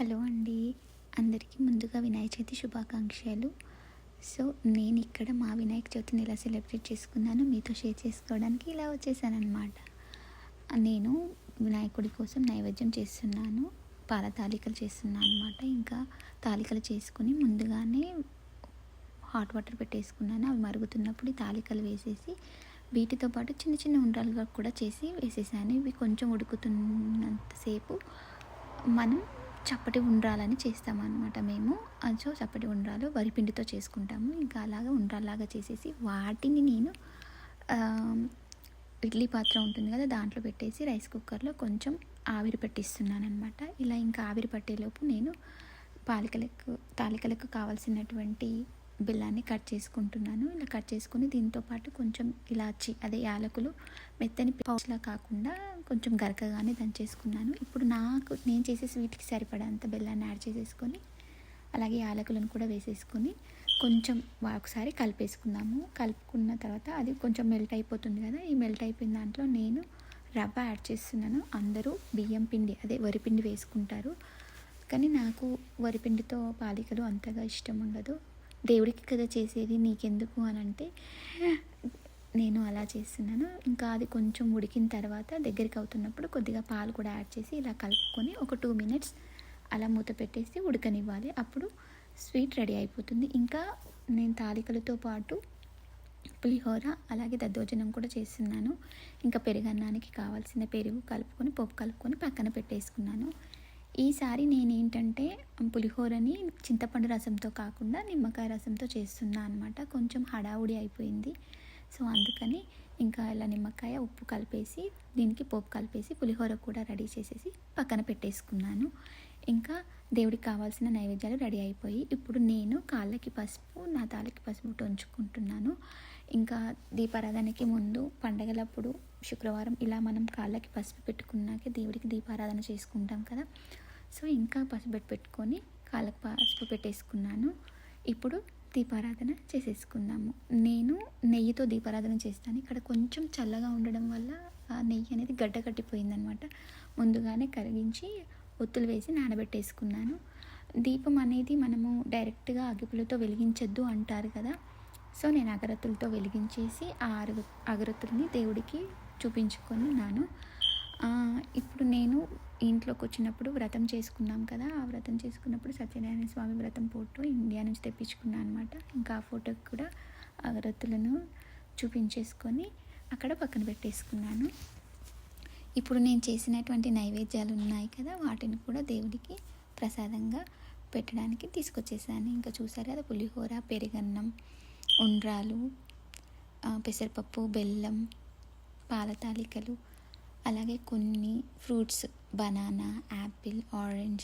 Hello అండి. అందరికీ ముందుగా వినాయక చవితి శుభాకాంక్షలు. సో నేను ఇక్కడ మా వినాయక చవితిని ఎలా సెలబ్రేట్ చేసుకున్నాను మీతో షేర్ చేసుకోవడానికి ఇలా వచ్చేసానమాట నేను వినాయకుడి కోసం నైవేద్యం చేస్తున్నాను. పాల తాలికలు చేస్తున్నాను అనమాట ఇంకా తాలికలు చేసుకుని ముందుగానే హాట్ వాటర్ పెట్టేసుకున్నాను. అవి మరుగుతున్నప్పుడు తాలికలు వేసేసి వీటితో పాటు చిన్న చిన్న ఉండ్రాలుగా కూడా చేసి వేసేసాను. ఇవి కొంచెం ఉడుకుతున్నంతసేపు మనం చప్పటి ఉండ్రాలని చేస్తామన్నమాట మేము. సో చప్పటి ఉండ్రాలు వరిపిండితో చేసుకుంటాము. ఇంకా అలాగా ఉండ్రాలాగా చేసేసి వాటిని నేను ఇడ్లీ పాత్ర ఉంటుంది కదా దాంట్లో పెట్టేసి రైస్ కుక్కర్లో కొంచెం ఆవిరి పట్టిస్తున్నాను అనమాట ఇలా ఇంకా ఆవిరి పట్టేలోపు నేను పాలికలకు తాలికలకు కావాల్సినటువంటి బెల్లాన్ని కట్ చేసుకుంటున్నాను. ఇలా కట్ చేసుకుని దీంతో పాటు కొంచెం ఇలాచి అదే యాలకులు మెత్తని పౌచ్లా కాకుండా కొంచెం గరకగానే దంచేసుకున్నాను. ఇప్పుడు నాకు నేను చేసే స్వీట్కి సరిపడంత బెల్లాన్ని యాడ్ చేసేసుకొని అలాగే యాలకులను కూడా వేసేసుకొని కొంచెం ఒకసారి కలిపేసుకుందాము. కలుపుకున్న తర్వాత అది కొంచెం మెల్ట్ అయిపోతుంది కదా ఈ మెల్ట్ అయిపోయిన దాంట్లో నేను రవ్వ యాడ్ చేస్తున్నాను. అందరూ బియ్యం పిండి అదే వరిపిండి వేసుకుంటారు. కానీ నాకు వరిపిండితో పాలికలు అంతగా ఇష్టం ఉండదు. దేవుడికి కదా చేసేది నీకెందుకు అని అంటే నేను అలా చేస్తున్నాను. ఇంకా అది కొంచెం ఉడికిన తర్వాత దగ్గరికి అవుతున్నప్పుడు కొద్దిగా పాలు కూడా యాడ్ చేసి ఇలా కలుపుకొని ఒక టూ మినిట్స్ అలా మూత పెట్టేసి ఉడకనివ్వాలి. అప్పుడు స్వీట్ రెడీ అయిపోతుంది. ఇంకా నేను తాలికలతో పాటు పులిహోర అలాగే దద్దోజనం కూడా చేస్తున్నాను. ఇంకా పెరుగన్నానికి కావాల్సిన పెరుగు కలుపుకొని పప్పు కలుపుకొని పక్కన పెట్టేసుకున్నాను. ఈసారి నేనేంటంటే పులిహోరని చింతపండు రసంతో కాకుండా నిమ్మకాయ రసంతో చేస్తున్నా అనమాట కొంచెం హడావుడి అయిపోయింది. సో అందుకని ఇంకా ఇలా నిమ్మకాయ ఉప్పు కలిపేసి దీనికి పోపు కలిపేసి పులిహోర కూడా రెడీ చేసేసి పక్కన పెట్టేసుకున్నాను. ఇంకా దేవుడికి కావాల్సిన నైవేద్యాలు రెడీ అయిపోయి ఇప్పుడు నేను కాళ్ళకి పసుపు నా తాళ్ళకి పసుపు ఉంచుకుంటున్నాను. ఇంకా దీపారాధనకి ముందు పండగలప్పుడు శుక్రవారం ఇలా మనం కాళ్ళకి పసుపు పెట్టుకున్నాకే దేవుడికి దీపారాధన చేసుకుంటాం కదా. సో ఇంకా పసుపెట్టి పెట్టుకొని కాళ్ళకు పసుపు పెట్టేసుకున్నాను. ఇప్పుడు దీపారాధన చేసేసుకుందాము. నేను నెయ్యితో దీపారాధన చేస్తాను. ఇక్కడ కొంచెం చల్లగా ఉండడం వల్ల ఆ నెయ్యి అనేది గడ్డ కట్టిపోయిందనమాట. ముందుగానే కరిగించి ఒత్తులు వేసి నానబెట్టేసుకున్నాను. దీపం అనేది మనము డైరెక్ట్గా అగిపులతో వెలిగించొద్దు అంటారు కదా. సో నేను అగరత్తులతో వెలిగించేసి ఆ అగరత్తుల్ని దేవుడికి చూపించుకున్నాను. ఇప్పుడు నేను ఇంట్లోకి వచ్చినప్పుడు వ్రతం చేసుకున్నాం కదా ఆ వ్రతం చేసుకున్నప్పుడు సత్యనారాయణ స్వామి వ్రతం ఫోటో ఇండియా నుంచి తెప్పించుకున్నాను అనమాట ఇంకా ఆ ఫోటోకి కూడా అగరత్తులను చూపించేసుకొని అక్కడ పక్కన పెట్టేసుకున్నాను. ఇప్పుడు నేను చేసినటువంటి నైవేద్యాలు ఉన్నాయి కదా వాటిని కూడా దేవుడికి ప్రసాదంగా పెట్టడానికి తీసుకొచ్చేసాను. ఇంకా చూసారు కదా పులిహోర పెరుగన్నం ఉండ్రాలు పెసరపప్పు బెల్లం పాల తాలికలు అలాగే కొన్ని ఫ్రూట్స్ బనానా యాపిల్ ఆరెంజ్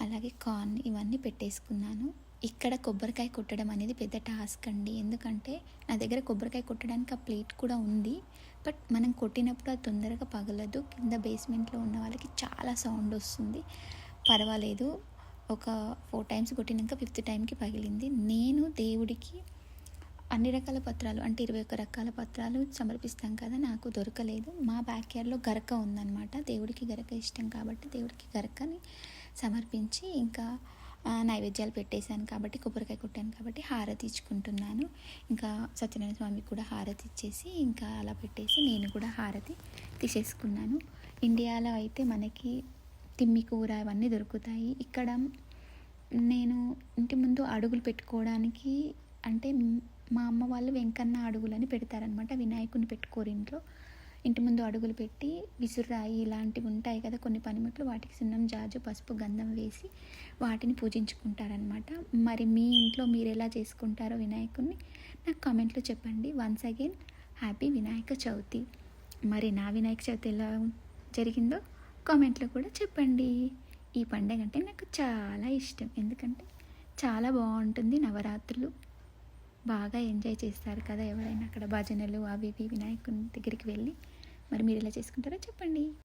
అలాగే కార్న్ ఇవన్నీ పెట్టేసుకున్నాను. ఇక్కడ కొబ్బరికాయ కొట్టడం అనేది పెద్ద టాస్క్ అండి. ఎందుకంటే నా దగ్గర కొబ్బరికాయ కొట్టడానికి ఆ ప్లేట్ కూడా ఉంది. బట్ మనం కొట్టినప్పుడు అది తొందరగా పగలదు. కింద బేస్మెంట్లో ఉన్న వాళ్ళకి చాలా సౌండ్ వస్తుంది. పర్వాలేదు. ఒక ఫోర్ టైమ్స్ కొట్టినాక ఫిఫ్త్ టైంకి పగిలింది. నేను దేవుడికి అన్ని రకాల పత్రాలు అంటే ఇరవై ఒక్క రకాల పత్రాలు సమర్పిస్తాం కదా నాకు దొరకలేదు. మా బ్యాక్ యార్డ్లో గరక ఉందన్నమాట. దేవుడికి గరక ఇష్టం కాబట్టి దేవుడికి గరకని సమర్పించి ఇంకా నైవేద్యాలు పెట్టేశాను కాబట్టి కొబ్బరికాయ కొట్టాను కాబట్టి హారతి ఇచ్చుకుంటున్నాను. ఇంకా సత్యనారాయణ స్వామికి కూడా హారతి ఇచ్చేసి ఇంకా అలా పెట్టేసి నేను కూడా హారతి తీసేసుకున్నాను. ఇండియాలో అయితే మనకి తిమ్మి కూర అవన్నీ దొరుకుతాయి. ఇక్కడ నేను ఇంటి ముందు అడుగులు పెట్టుకోవడానికి అంటే మా అమ్మ వాళ్ళు వెంకన్న అడుగులని పెడతారనమాట వినాయకుని పెట్టుకోరు ఇంట్లో. ఇంటి ముందు అడుగులు పెట్టి విసురాయి ఇలాంటివి ఉంటాయి కదా కొన్ని పనిముట్లు. వాటికి సున్నం జాజు పసుపు గంధం వేసి వాటిని పూజించుకుంటారనమాట మరి మీ ఇంట్లో మీరు ఎలా చేసుకుంటారో వినాయకుడిని నాకు కామెంట్లో చెప్పండి. Once again happy Vinayaka Chavithi. మరి నా వినాయక చవితి ఎలా జరిగిందో కామెంట్లో కూడా చెప్పండి. ఈ పండగ అంటే నాకు చాలా ఇష్టం. ఎందుకంటే చాలా బాగుంటుంది నవరాత్రులు. బాగా ఎంజాయ్ చేస్తారు కదా ఎవరైనా అక్కడ భజనలు అవి ఇవి వినాయకుని దగ్గరికి వెళ్ళి. మరి మీరు ఎలా చేసుకుంటారో చెప్పండి.